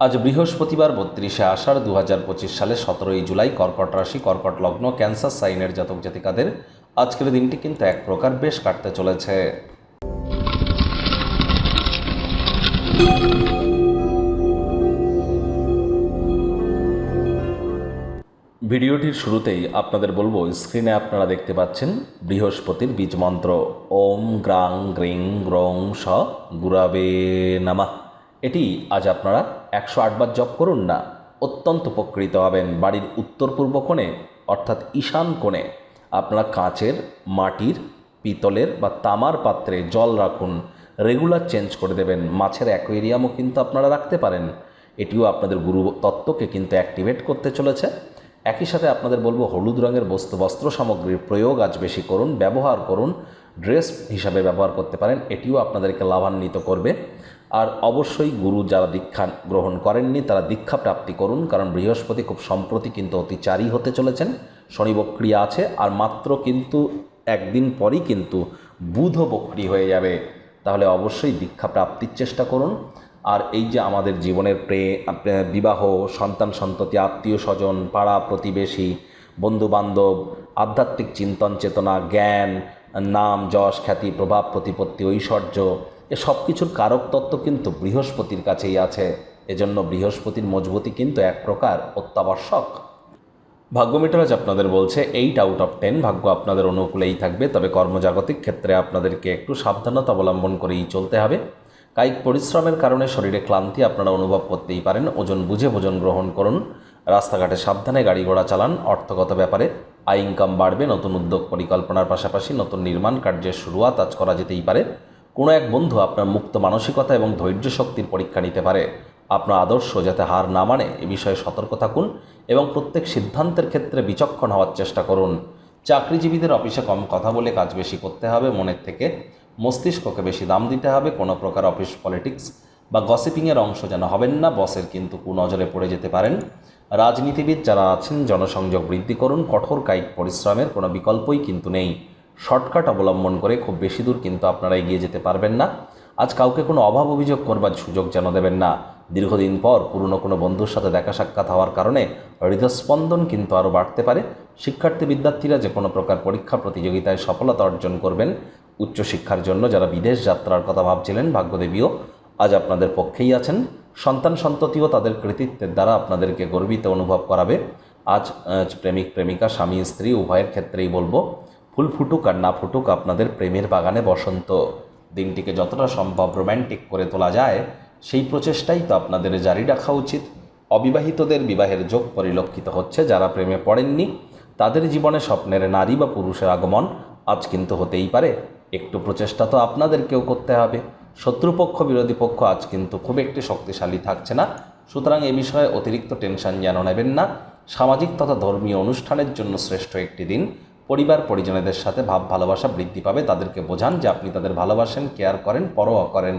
আজ বৃহস্পতিবার বত্রিশে আষাঢ় দু হাজার পঁচিশ সালে সতেরোই জুলাই কর্কট রাশি, কর্কট লগ্ন, ক্যান্সার, সাইনের জাতক জাতিকাদের আজকের দিনটি কিন্তু এক প্রকার বেশ কাটতে চলেছে। ভিডিওটির শুরুতেই আপনাদের বলব, স্ক্রিনে আপনারা দেখতে পাচ্ছেন বৃহস্পতির বীজ মন্ত্র। ওম গ্রাং গ্রিং গ্রং স গুরাবে নামা। এটি আজ আপনারা একশো আটবার জপ করুন না, অত্যন্ত উপকৃত হবেন বাড়ির উত্তর পূর্ব কোণে, অর্থাৎ ঈশান কোণে। আপনারা কাঁচের, মাটির, পিতলের বা তামার পাত্রে জল রাখুন, রেগুলার চেঞ্জ করে দেবেন, মাছের অ্যাকোয়েরিয়ামও কিন্তু আপনারা রাখতে পারেন। এটিও আপনাদের গুরু তত্ত্বকে কিন্তু অ্যাক্টিভেট করতে চলেছে। একই সাথে আপনাদের বলব, হলুদ রঙের বস্তু, বস্ত্র সামগ্রীর প্রয়োগ আজ বেশি করুন, ব্যবহার করুন, ড্রেস হিসাবে ব্যবহার করতে পারেন, এটিও আপনাদেরকে লাভান্বিত করবে। আর অবশ্যই গুরু যারা দীক্ষা গ্রহণ করেননি, তারা দীক্ষা প্রাপ্তি করুন, কারণ বৃহস্পতি খুব সম্প্রতি কিন্তু অতিচারী হতে চলেছেন, শনি বক্রিয়া আছে, আর মাত্র কিন্তু একদিন পরই কিন্তু বুধ বক্রি হয়ে যাবে। তাহলে অবশ্যই দীক্ষা প্রাপ্তির চেষ্টা করুন। আর এই যে আমাদের জীবনের প্রে বিবাহ, সন্তান সন্ততি, আত্মীয় স্বজন, পাড়া প্রতিবেশী বন্ধু বান্ধব আধ্যাত্মিক চিন্তন চেতনা, জ্ঞান, নাম, যশ, খ্যাতি, প্রভাব, প্রতিপত্তি, ঐশ্বর্য এ সব কিছুর কারক তত্ত্ব কিন্তু বৃহস্পতির কাছেই আছে। এজন্য বৃহস্পতির মজবুতি কিন্তু এক প্রকার অত্যাবশ্যক। ভাগ্য মিটারাজ আপনাদের বলছে এইট আউট অফ টেন ভাগ্য আপনাদের অনুকূলেই থাকবে, তবে কর্মজাগতিক ক্ষেত্রে আপনাদেরকে একটু সাবধানতা অবলম্বন করেই চলতে হবে। কায়িক পরিশ্রমের কারণে শরীরে ক্লান্তি আপনারা অনুভব করতেই পারেন, ওজন বুঝে ভোজন গ্রহণ করুন, রাস্তাঘাটে সাবধানে গাড়ি ঘোড়া চালান, অর্থগত ব্যাপারে আয় ইনকাম বাড়বে, নতুন উদ্যোগ পরিকল্পনার পাশাপাশি নতুন নির্মাণ কার্যের শুরুয়াত আজ করা যেতেই পারে। কোনো এক বন্ধু আপনার মুক্ত মানসিকতা এবং ধৈর্য শক্তির পরীক্ষা নিতে পারে। আপনার আদর্শ যাতে হার না মানে এ বিষয়ে সতর্ক থাকুন এবং প্রত্যেক সিদ্ধান্তের ক্ষেত্রে বিচক্ষণ হওয়ার চেষ্টা করুন। চাকরিজীবীদের অফিসে কম কথা বলে কাজ বেশি করতে হবে, মনের থেকে মস্তিষ্ককে বেশি দাম দিতে হবে, কোনো প্রকার অফিস পলিটিক্স বা গসিপিংয়ের অংশ যেন হবেন না, বসের কিন্তু কুনজরে পড়ে যেতে পারেন। রাজনীতিবিদ যারা আছেন, জনসংযোগ বৃদ্ধি করুন, কঠোর কায়িক পরিশ্রমের কোনো বিকল্পই কিন্তু নেই। শর্টকাট অবলম্বন করে খুব বেশি দূর কিন্তু আপনারা এগিয়ে যেতে পারবেন না। আজ কাউকে কোনো অভাব অভিযোগ করবার সুযোগ যেন দেবেন না। দীর্ঘদিন পর পুরনো কোনো বন্ধুর সাথে দেখা সাক্ষাৎ হওয়ার কারণে হৃদস্পন্দন কিন্তু আরও বাড়তে পারে। শিক্ষার্থী বিদ্যার্থীরা যে কোনো প্রকার পরীক্ষা প্রতিযোগিতায় সফলতা অর্জন করবেন। উচ্চশিক্ষার জন্য যারা বিদেশ যাত্রার কথা ভাবছিলেন ভাগ্যদেবীও আজ আপনাদের পক্ষেই আছেন। সন্তান সন্ততিও তাদের কৃতিত্বের দ্বারা আপনাদেরকে গর্বিত অনুভব করাবে। আজ আজ প্রেমিক, প্রেমিকা, স্বামী, স্ত্রী, উভয়ের ক্ষেত্রেই বলব ফুল ফুটুক আর না ফুটুক আপনাদের প্রেমের বাগানে বসন্ত। দিনটিকে যতটা সম্ভব রোম্যান্টিক করে তোলা যায়, সেই প্রচেষ্টাই তো আপনাদের জারি রাখা উচিত। অবিবাহিতদের বিবাহের যোগ পরিলক্ষিত হচ্ছে যারা প্রেমে পড়েননি, তাদের জীবনে স্বপ্নের নারী বা পুরুষের আগমন আজ কিন্তু হতেই পারে। একটু প্রচেষ্টা তো আপনাদেরকেও করতে হবে। শত্রুপক্ষ, বিরোধী পক্ষ আজ কিন্তু খুব একটি শক্তিশালী থাকছে না। সুতরাং এ বিষয়ে অতিরিক্ত টেনশন যেন নেবেন না। সামাজিক তথা ধর্মীয় অনুষ্ঠানের জন্য শ্রেষ্ঠ একটি দিন। পরিবার পরিজনেদের সাথে ভাব ভালোবাসা বৃদ্ধি পাবে। তাদেরকে বোঝান যে আপনি তাদের ভালোবাসেন কেয়ার করেন, পরোয়া করেন।